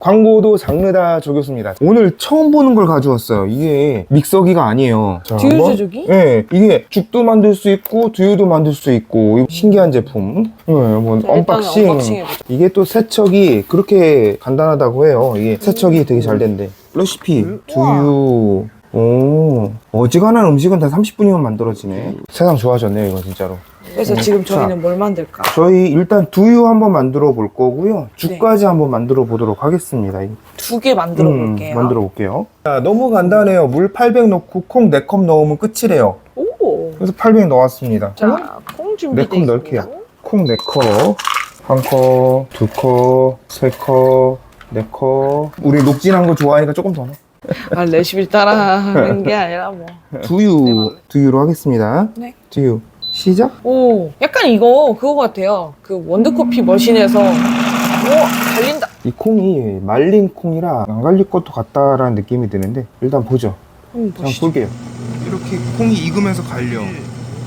광고도 장르 다 저겼습니다. 오늘 처음 보는 걸 가져왔어요. 이게 믹서기가 아니에요. 자, 두유 한번- 제조기? 네, 이게 죽도 만들 수 있고 두유도 만들 수 있고 이거 신기한 제품. 네, 한번 자, 일단은 언박싱. 언박싱 해보자. 이게 또 세척이 그렇게 간단하다고 해요. 이게 세척이 되게 잘 된대. 레시피, 두유. 오, 어지간한 음식은 다 30분이면 만들어지네. 세상 좋아졌네요, 이거 진짜로. 그래서 음, 지금 자. 저희는 뭘 만들까? 저희 일단 두유 한번 만들어 볼 거고요. 죽까지 한번 만들어 보도록 하겠습니다. 두 개 만들어 볼게요. 음, 만들어 볼게요. 자, 너무 간단해요. 물 800 넣고 콩 4컵 넣으면 끝이래요. 오. 그래서 800 넣었습니다. 자, 콩 준비. 네컵 넣을게요. 콩 4컵, 한 컵, 두 컵, 세 컵, 네 컵. 우리 녹진한 거 좋아하니까 조금 더 넣어. 아, 레시피 따라 하는 게 아니라 뭐. 두유, 두유로 하겠습니다. 네. 두유. 시작? 오, 약간 이거 그거 같아요. 그 원두커피 머신에서 오 달린다. 이 콩이 말린 콩이라 안 갈릴 것도 같다라는 느낌이 드는데 일단 보죠. 한번 보시죠. 볼게요. 이렇게 콩이 익으면서 갈려.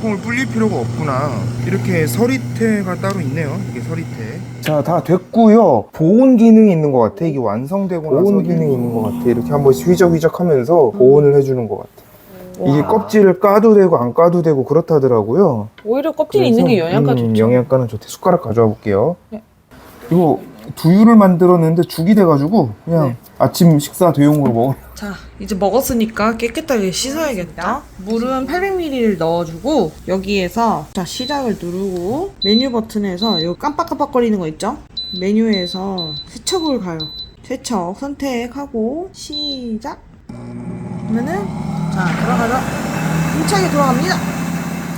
콩을 불릴 필요가 없구나. 이렇게 서리태가 따로 있네요. 이게 서리태. 자, 다 됐고요. 보온 기능이 있는 것 같아. 이게 완성되고 나서 보온 기능이 있는 것 같아. 이렇게 한번 휘적휘적 하면서 보온을 해주는 것 같아. 이게 와. 껍질을 까도 되고 안 까도 되고 그렇다더라고요. 오히려 껍질이 있는 게 영양가 음, 좋죠. 영양가는 좋대. 숟가락 가져와 볼게요. 네. 이거 두유를 만들었는데 죽이 돼가지고 그냥 네. 아침 식사 대용으로 먹어. 자, 이제 먹었으니까 깨끗하게 씻어야겠다. 물은 800ml를 넣어주고 여기에서 자 시작을 누르고 메뉴 버튼에서 이 깜빡깜빡거리는 거 있죠? 메뉴에서 세척을 가요. 세척 선택하고 시작. 그러면은 자 들어가죠. 힘차게 돌아갑니다.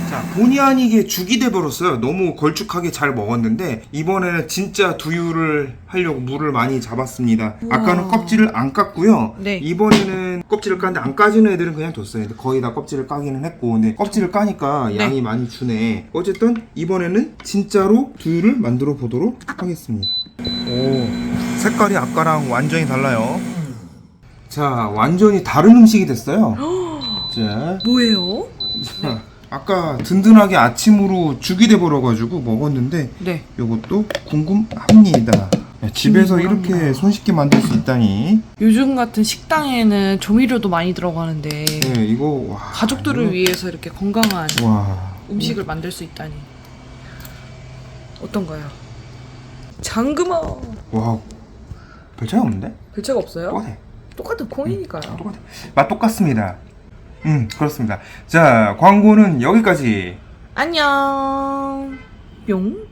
자, 본의 아니게 죽이 돼버렸어요. 너무 걸쭉하게 잘 먹었는데 이번에는 진짜 두유를 하려고 물을 많이 잡았습니다. 우와. 아까는 껍질을 안 깠고요. 네. 이번에는 껍질을 깠는데 안 까지는 애들은 그냥 뒀어요. 근데 거의 다 껍질을 까기는 했고, 근데 껍질을 까니까 네. 양이 많이 주네. 어쨌든 이번에는 진짜로 두유를 만들어 보도록 하겠습니다. 오, 색깔이 아까랑 완전히 달라요. 자, 완전히 다른 음식이 됐어요. 자, 뭐예요? 자, 아까 든든하게 아침으로 죽이 돼 버려가지고 먹었는데 네. 이것도 궁금합니다. 야, 집에서 궁금합니다. 이렇게 손쉽게 만들 수 있다니. 요즘 같은 식당에는 조미료도 많이 들어가는데 네, 이거 와. 가족들을 이거- 위해서 이렇게 건강한 와. 음식을 만들 수 있다니 어떤가요? 장금아 와. 별 차이 없는데? 별책 없어요? 똑같아. 똑같은 콩이니까요 똑같아. 맛 똑같습니다. 음, 그렇습니다. 자, 광고는 여기까지. 안녕 뿅